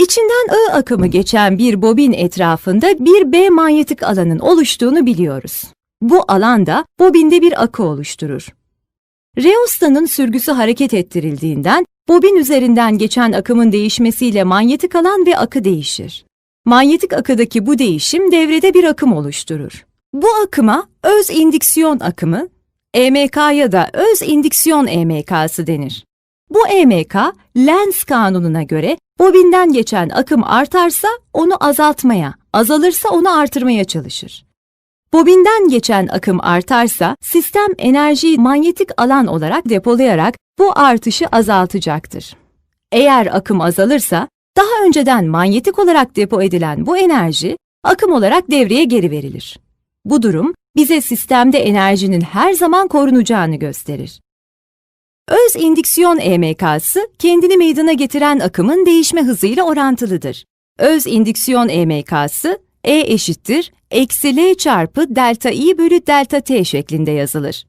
İçinden I akımı geçen bir bobin etrafında bir B manyetik alanın oluştuğunu biliyoruz. Bu alan da bobinde bir akı oluşturur. Reosta'nın sürgüsü hareket ettirildiğinden bobin üzerinden geçen akımın değişmesiyle manyetik alan ve akı değişir. Manyetik akıdaki bu değişim devrede bir akım oluşturur. Bu akıma öz indüksiyon akımı, EMK'ya da öz indüksiyon EMK'sı denir. Bu EMK, Lenz kanununa göre bobinden geçen akım artarsa onu azaltmaya, azalırsa onu artırmaya çalışır. Bobinden geçen akım artarsa sistem enerjiyi manyetik alan olarak depolayarak bu artışı azaltacaktır. Eğer akım azalırsa daha önceden manyetik olarak depo edilen bu enerji akım olarak devreye geri verilir. Bu durum bize sistemde enerjinin her zaman korunacağını gösterir. Öz indüksiyon EMK'sı kendini meydana getiren akımın değişme hızıyla orantılıdır. Öz indüksiyon EMK'sı E eşittir eksi L çarpı delta I bölü delta T şeklinde yazılır.